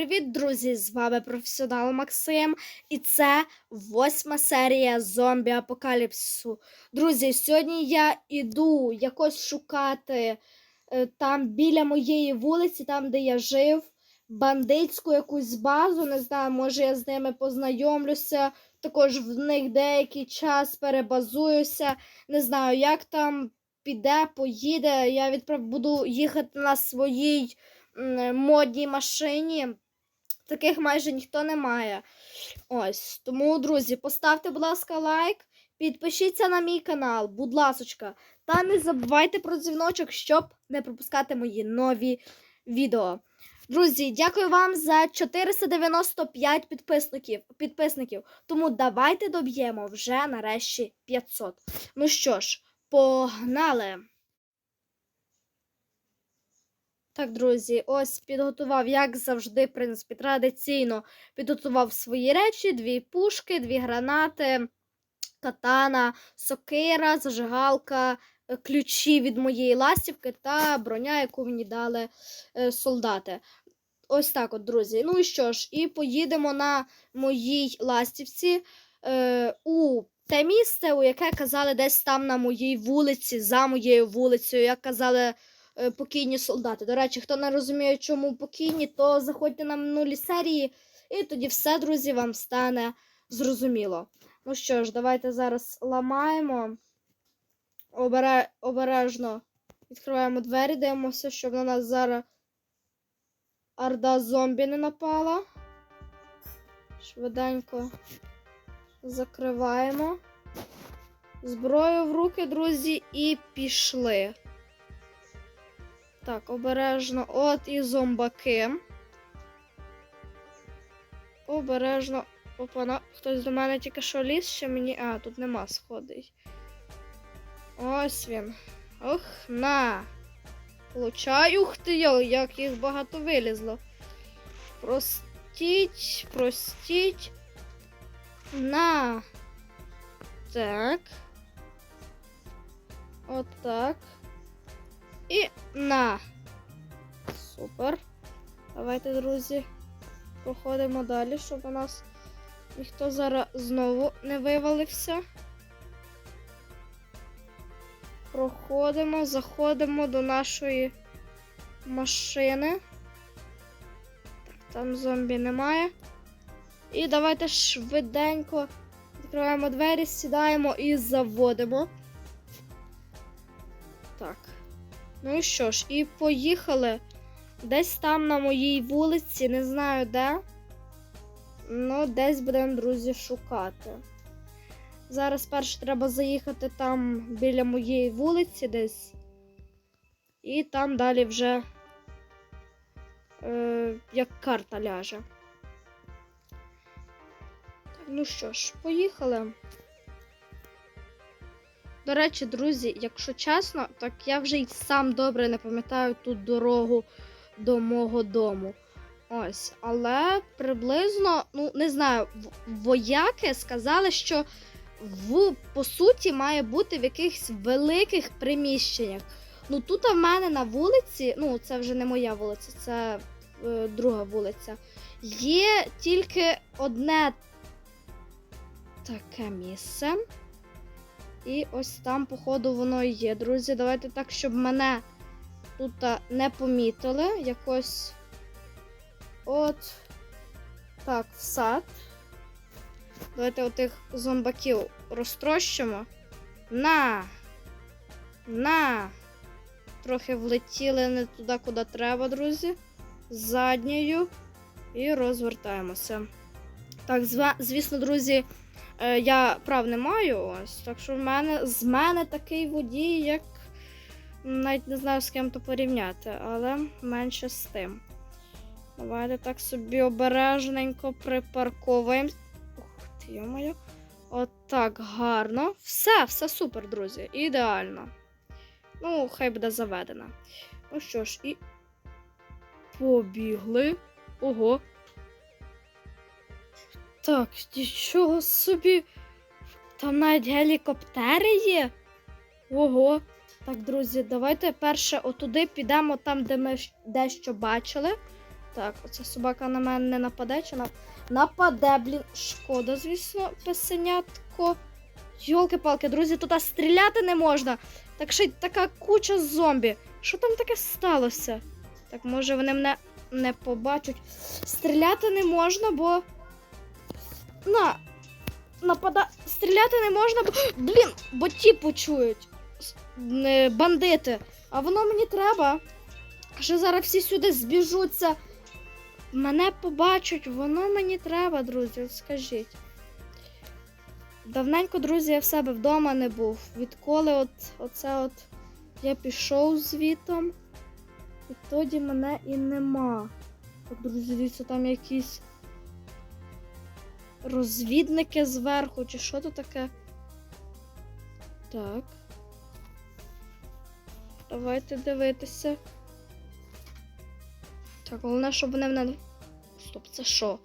привіт, друзі! З вами професіонал Максим, і це восьма серія зомбі апокаліпсису. Друзі, сьогодні я іду якось шукати е, там біля моєї вулиці, там де я жив, бандитську якусь базу. Не знаю, може я з ними познайомлюся. Також в них деякий час перебазуюся. Не знаю, як там піде, поїде. Я відправ буду їхати на своїй модній машині. Таких майже ніхто не має. Ось. Тому, друзі, поставте, будь ласка, лайк, підпишіться на мій канал, будь ласочка. Та не забувайте про дзвіночок, щоб не пропускати мої нові відео. Друзі, дякую вам за 495 підписників. підписників. Тому давайте доб'ємо вже нарешті 500. Ну що ж, погнали! Так, друзі, ось підготував, як завжди, в принципі, традиційно підготував свої речі: дві пушки, дві гранати, катана, сокира, зажигалка, е, ключі від моєї ластівки та броня, яку мені дали е, солдати. Ось так, от, друзі. Ну і що ж, і поїдемо на моїй ластівці е, у те місце, у яке казали десь там на моїй вулиці, за моєю вулицею, як казали покійні солдати. До речі, хто не розуміє, чому покійні, то заходьте на минулі серії, і тоді все, друзі, вам стане зрозуміло. Ну що ж, давайте зараз ламаємо. Обере... Обережно відкриваємо двері, дивимося, щоб на нас зараз орда зомбі не напала. Швиденько закриваємо. Зброю в руки, друзі, і пішли. Так, обережно. От і зомбаки. Обережно. Опана, хтось до мене тільки що ліз, ще мені. А, тут нема сходить. Ось він. Ох, на. Получай, ух ти, як їх багато вилізло. Простіть, простіть. На. Так. Отак. І на. Супер. Давайте, друзі, проходимо далі, щоб у нас ніхто зараз знову не вивалився. Проходимо, заходимо до нашої машини. Там зомбі немає. І давайте швиденько відкриваємо двері, сідаємо і заводимо. Так. Ну і що ж, і поїхали. Десь там на моїй вулиці, не знаю де. Ну, десь будемо, друзі, шукати. Зараз перше треба заїхати там біля моєї вулиці десь. І там далі вже е, як карта ляже. Ну що ж, поїхали. До речі, друзі, якщо чесно, так я вже й сам добре не пам'ятаю ту дорогу до мого дому. Ось, але приблизно, ну, не знаю, вояки сказали, що в по суті має бути в якихось великих приміщеннях. Ну тут в мене на вулиці, ну це вже не моя вулиця, це е, друга вулиця. Є тільки одне таке місце. І ось там, походу, воно і є. Друзі, давайте так, щоб мене тут не помітили. Якось. От. Так, в сад. Давайте отих зомбаків розтрощимо. На! На! Трохи влетіли не туди, куди треба, друзі. Задньою. І розвертаємося. Так, звісно, друзі, я прав не маю. Ось. Так що в мене, з мене такий водій, як навіть не знаю з ким то порівняти, але менше з тим. Давайте так собі обережненько припарковуємо. Ух ти, йо-моє. Отак гарно. Все, все супер, друзі. Ідеально. Ну, хай буде заведена. Ну що ж, і. Побігли. Ого. Так, нічого собі. Там навіть гелікоптери є. Ого. Так, друзі, давайте перше отуди підемо там, де ми дещо бачили. Так, оця собака на мене не нападе, чи на... нападе, блін. Шкода, звісно, песенятко. Йолки-палки, друзі, тут стріляти не можна. Так ще й така куча зомбі. Що там таке сталося? Так, може вони мене не побачать. Стріляти не можна, бо. На. Напада. Стріляти не можна, бо. Блін, бо ті почують. Бандити. А воно мені треба. Що зараз всі сюди збіжуться. Мене побачать, воно мені треба, друзі, скажіть. Давненько, друзі, я в себе вдома не був. Відколи от, оце от я пішов звітом, відтоді мене і нема. Так, друзі, дивіться, там якісь розвідники зверху, чи що то таке? Так. Давайте дивитися. Так, головне, щоб вони мене. Стоп, це що?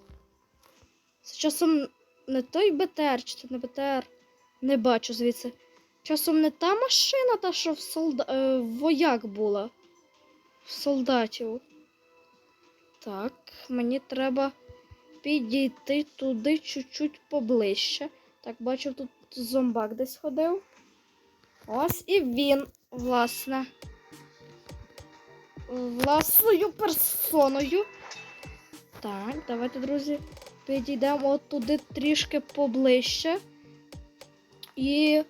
Це часом не той БТР, чи це не БТР? Не бачу звідси. Часом не та машина, та що в солда... е, вояк була. В солдатів. Так, мені треба підійти туди чуть-чуть поближче. Так, бачив, тут зомбак десь ходив. Ось і він, власне. Власною персоною. Так, давайте, друзі, підійдемо туди трішки поближче. І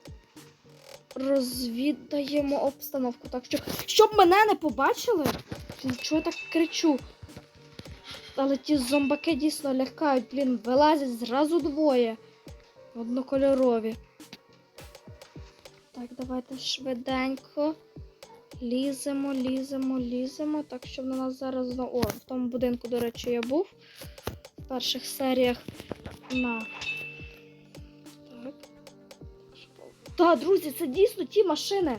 розвідаємо обстановку. Так що, щоб мене не побачили. Чого я так кричу? Але ті зомбаки дійсно лякають, блін, вилазять зразу двоє. Однокольорові. Так, давайте швиденько. Ліземо, ліземо, ліземо. Так, щоб на нас зараз знову. О, в тому будинку, до речі, я був. В перших серіях. На. Так. Та, друзі, це дійсно ті машини.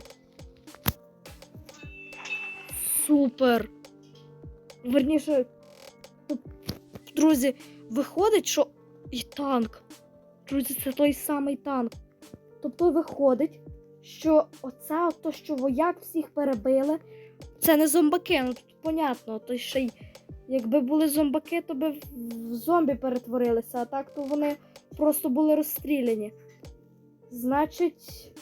Супер. Верніше, друзі, виходить, що і танк. Друзі, це той самий танк. Тобто виходить, що оце то, що вояк всіх перебили, це не зомбаки. Ну тут понятно, то ще й якби були зомбаки, то би в зомбі перетворилися, а так то вони просто були розстріляні. Значить,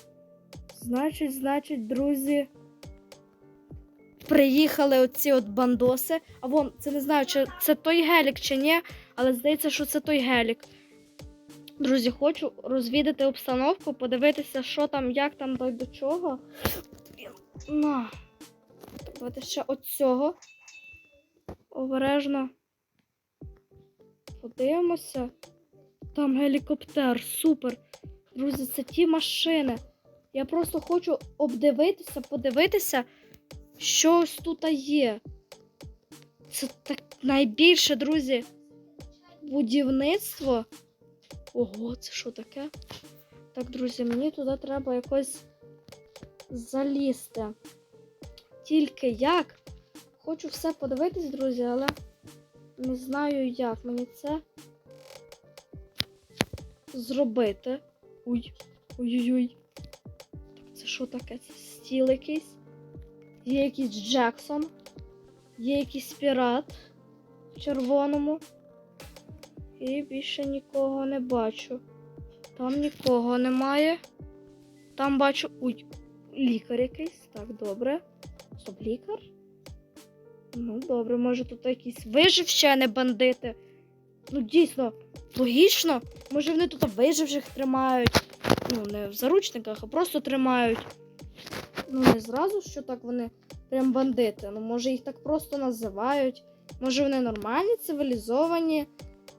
значить, значить, друзі. Приїхали оці от бандоси. А вон, це не знаю, чи це той гелік чи ні, але здається, що це той гелік. Друзі, хочу розвідати обстановку, подивитися, що там, як там та й до чого. На. Давайте ще от цього. Обережно. Подивимося. Там гелікоптер, супер. Друзі, це ті машини. Я просто хочу обдивитися, подивитися, що ось тут є. Це так найбільше, друзі, будівництво. Ого, це що таке? Так, друзі, мені туди треба якось залізти. Тільки як? Хочу все подивитись, друзі, але не знаю, як мені це зробити. Ой, ой-ой-ой. Так, це що таке? Це стіл якийсь? Є якийсь Джексон, є якийсь пірат в червоному. І більше нікого не бачу. Там нікого немає. Там бачу. Ой, лікар якийсь. Так, добре. Стоп, лікар? Ну, добре, може тут якісь вижив ще, а не бандити. Ну, дійсно, логічно. Може вони тут виживших тримають. Ну, не в заручниках, а просто тримають. Ну, не зразу, що так вони прям бандити. Ну, може їх так просто називають. Може вони нормальні, цивілізовані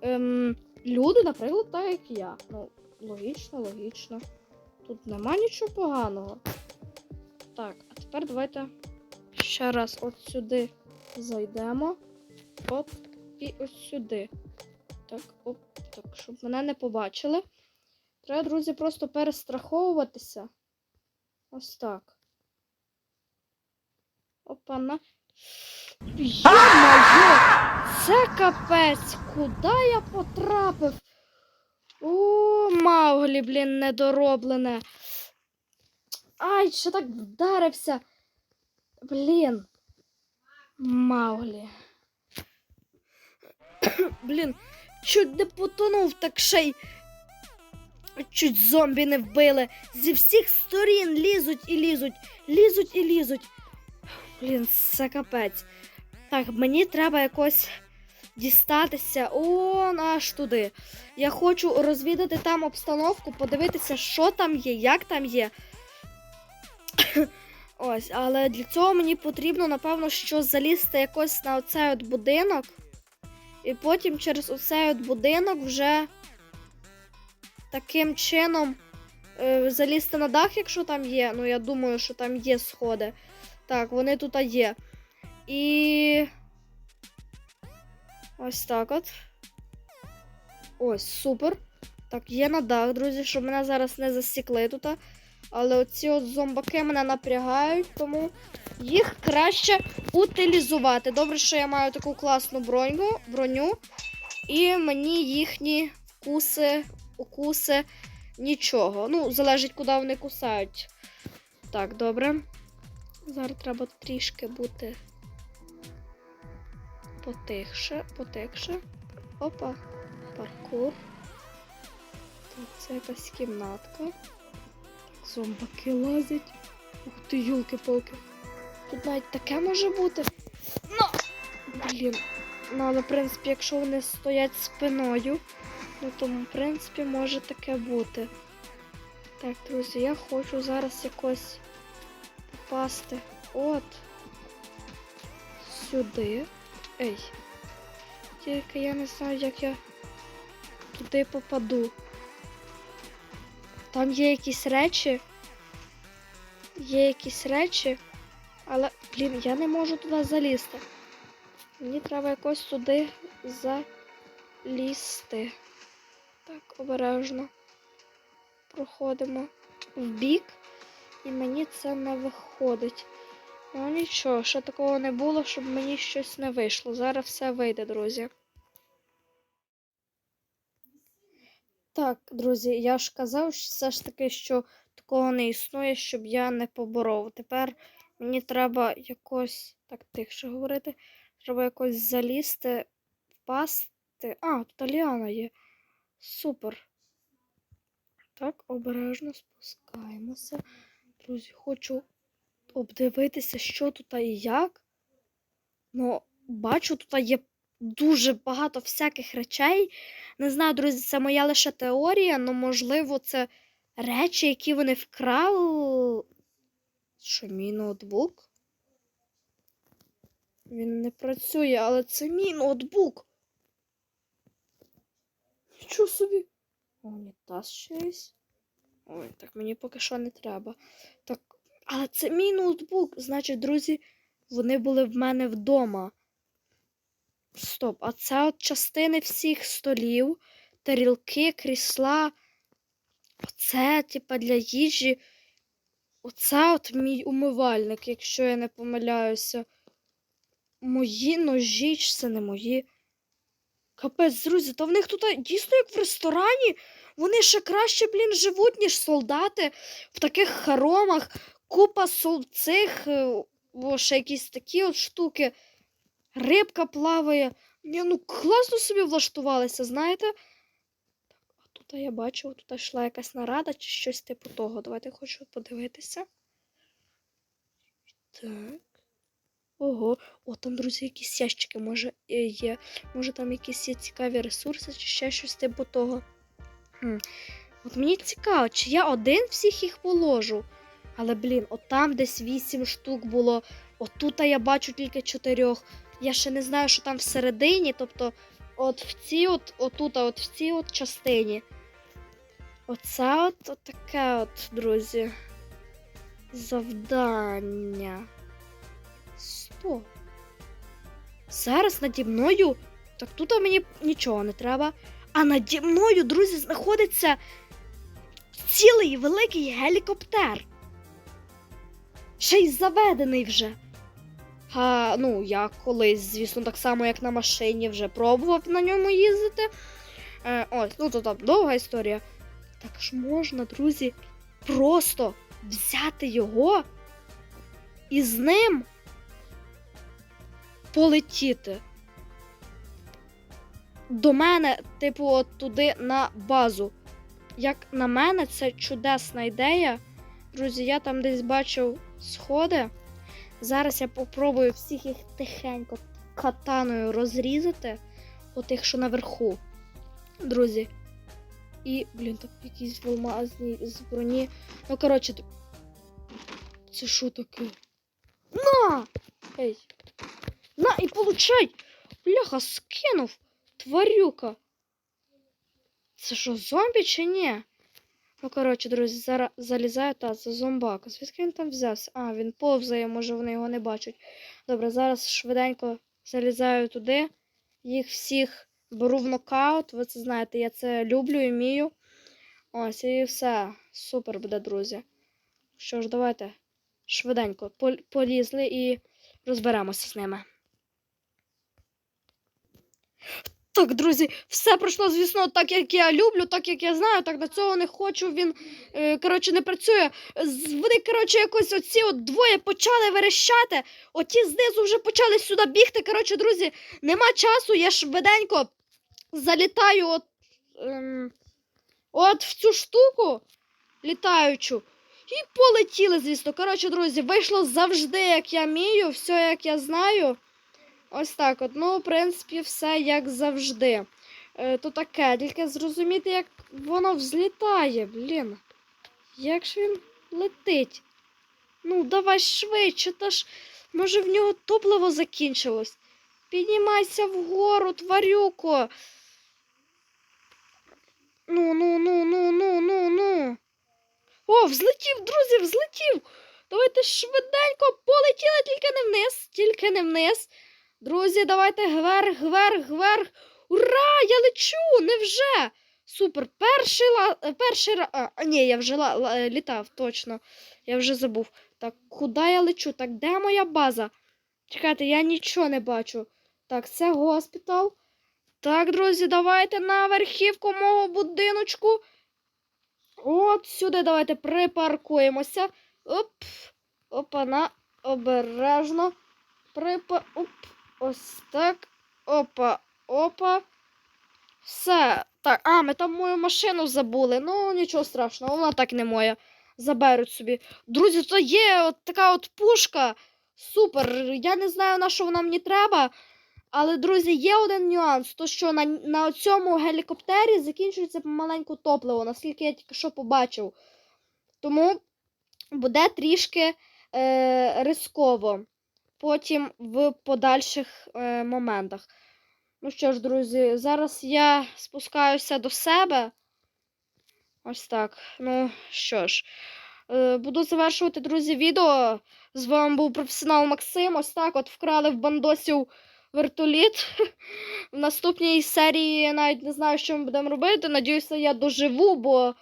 ем, люди, наприклад, так як я. Ну, логічно, логічно. Тут нема нічого поганого. Так, а тепер давайте ще раз от сюди зайдемо. Оп, і ось сюди. Так, оп, так, щоб мене не побачили. Треба, друзі, просто перестраховуватися. Ось так. Опана. Йо-моє! Це капець! Куди я потрапив? О, Мауглі, блін, недороблене. Ай, що так вдарився? Блін. Мауглі. Блін, чуть не потонув, так ще й чуть зомбі не вбили. Зі всіх сторін лізуть і лізуть, лізуть і лізуть. Блін, це капець. Так, мені треба якось дістатися он аж туди. Я хочу розвідати там обстановку, подивитися, що там є, як там є. Ось, але для цього мені потрібно, напевно, що залізти якось на оцей от будинок. І потім через оцей от будинок вже таким чином е, залізти на дах, якщо там є. Ну, я думаю, що там є сходи. Так, вони тут є. І. Ось так от. Ось, супер. Так, є на дах, друзі, щоб мене зараз не засікли тут. Але оці от зомбаки мене напрягають, тому їх краще утилізувати. Добре, що я маю таку класну броню, броню і мені їхні вкуси, укуси нічого. Ну, залежить, куди вони кусають. Так, добре. Зараз треба трішки бути потихше, потихше. Опа, паркур. Так, це якась кімнатка. Зомбаки лазять. Ух ти, юлки-палки. Тут навіть таке може бути. Ну, блін. Ну, але, в принципі, якщо вони стоять спиною, ну то, в принципі, може таке бути. Так, друзі, я хочу зараз якось попасти. От. Сюди. Ей. Тільки я не знаю, як я туди попаду. Там є якісь речі. Є якісь речі. Але, блін, я не можу туди залізти. Мені треба якось туди залізти. Так, обережно. Проходимо в бік, і мені це не виходить. Ну нічого, ще такого не було, щоб мені щось не вийшло. Зараз все вийде, друзі. Так, друзі, я ж казав, все ж таки, що такого не існує, щоб я не поборов. Тепер мені треба якось так тихше говорити. Треба якось залізти, впасти. А, тут є. Супер. Так, обережно спускаємося. Друзі, хочу обдивитися, що тут і як. Ну, бачу, тут є дуже багато всяких речей. Не знаю, друзі, це моя лише теорія, але можливо, це речі, які вони вкрали. Що, мій ноутбук? Він не працює, але це мій ноутбук. Що собі? Унітаз щось. Ой, так мені поки що не треба. Так, але це мій ноутбук. Значить, друзі, вони були в мене вдома. Стоп, а це от частини всіх столів, тарілки, крісла. Оце, типа, для їжі. Оце от мій умивальник, якщо я не помиляюся. Мої ножі, чи це не мої. Капець, друзі, та в них тут дійсно як в ресторані. Вони ще краще, блін, живуть, ніж солдати в таких хоромах. Купа сол цих, е, о, ще якісь такі от штуки. Рибка плаває. Ні, ну класно собі влаштувалися, знаєте? Так, а тут я бачу, тут йшла якась нарада чи щось типу того. Давайте хочу подивитися. Так. Ого, о, там, друзі, якісь ящики, може, е, є. Може, там якісь є цікаві ресурси, чи ще щось типу того. Хм. От мені цікаво, чи я один всіх їх положу. Але, блін, от там десь вісім штук було. Отут я бачу тільки чотирьох. Я ще не знаю, що там всередині. Тобто, от в цій от, отут, от в цій от частині. Оце от, от таке от, друзі. Завдання. Стоп. Зараз наді мною. Так тут мені нічого не треба. А наді мною, друзі, знаходиться цілий великий гелікоптер. Ще й заведений вже. А, ну, я колись, звісно, так само, як на машині, вже пробував на ньому їздити. Е, ось, ну то там довга історія. Так ж можна, друзі, просто взяти його і з ним полетіти. до мене, типу, от туди на базу. Як на мене, це чудесна ідея. Друзі, я там десь бачив сходи. Зараз я попробую всіх їх тихенько катаною розрізати, отих, що наверху. Друзі. І, блін, так якісь алмазні з броні. Ну, коротше, це що таке? На! Ей! На і получай! Бляха, скинув! Тварюка! Це що, зомбі чи ні? Ну, коротше, друзі, зараз залізаю та це зомбак. Звідки він там взявся? А, він повзає, може вони його не бачать. Добре, зараз швиденько залізаю туди. Їх всіх беру в нокаут. Ви це знаєте, я це люблю і вмію. Ось, і все. Супер буде, друзі. Що ж, давайте швиденько полізли і розберемося з ними. Так, друзі, все пройшло, звісно, так, як я люблю, так як я знаю, так до цього не хочу. Він е, коротше не працює. Вони, коротше, якось оці от двоє почали верещати. Оті знизу вже почали сюди бігти. Коротше, друзі, нема часу, я швиденько залітаю от, ем, от в цю штуку літаючу. І полетіли, звісно. Коротше, друзі, вийшло завжди, як я вмію, все як я знаю. Ось так от. Ну, в принципі, все як завжди. Е, то таке, тільки зрозуміти, як воно взлітає, блін. Як ж він летить? Ну, давай швидше, та ж може в нього топливо закінчилось. Піднімайся вгору, тварюко. Ну, ну, ну, ну, ну, ну, ну. О, взлетів, друзі, взлетів. Давайте швиденько полетіли, тільки не вниз, тільки не вниз. Друзі, давайте вверх, вверх, вверх. Ура! Я лечу! Невже? Супер! Перший ла... е, перший ра... а, ні, я вже ла- е, літав, точно. Я вже забув. Так, куди я лечу? Так, де моя база? Чекайте, я нічого не бачу. Так, це госпітал. Так, друзі, давайте на верхівку мого будиночку. От сюди давайте припаркуємося. Оп. Опана. Обережно. Припа. Оп. Ось так. Опа. Опа. Все. Так, а, ми там мою машину забули. Ну, нічого страшного, вона так не моя. Заберуть собі. Друзі, то є от така от пушка. Супер. Я не знаю, на що вона мені треба. Але, друзі, є один нюанс, то що на, на цьому гелікоптері закінчується помаленьку топливо, наскільки я тільки що побачив. Тому буде трішки е, рисково потім в подальших е, моментах. Ну що ж, друзі, зараз я спускаюся до себе. Ось так. Ну що ж, е, буду завершувати, друзі, відео. З вами був професіонал Максим. Ось так от вкрали в бандосів вертоліт. В наступній серії я навіть не знаю, що ми будемо робити. Надіюся, я доживу, бо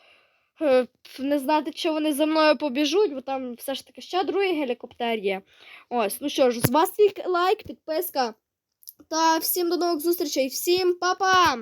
не знати, чи вони за мною побіжуть, бо там все ж таки ще другий гелікоптер є. Ось, ну що ж, з вас лайк, підписка. Та всім до нових зустрічей. Всім па-па!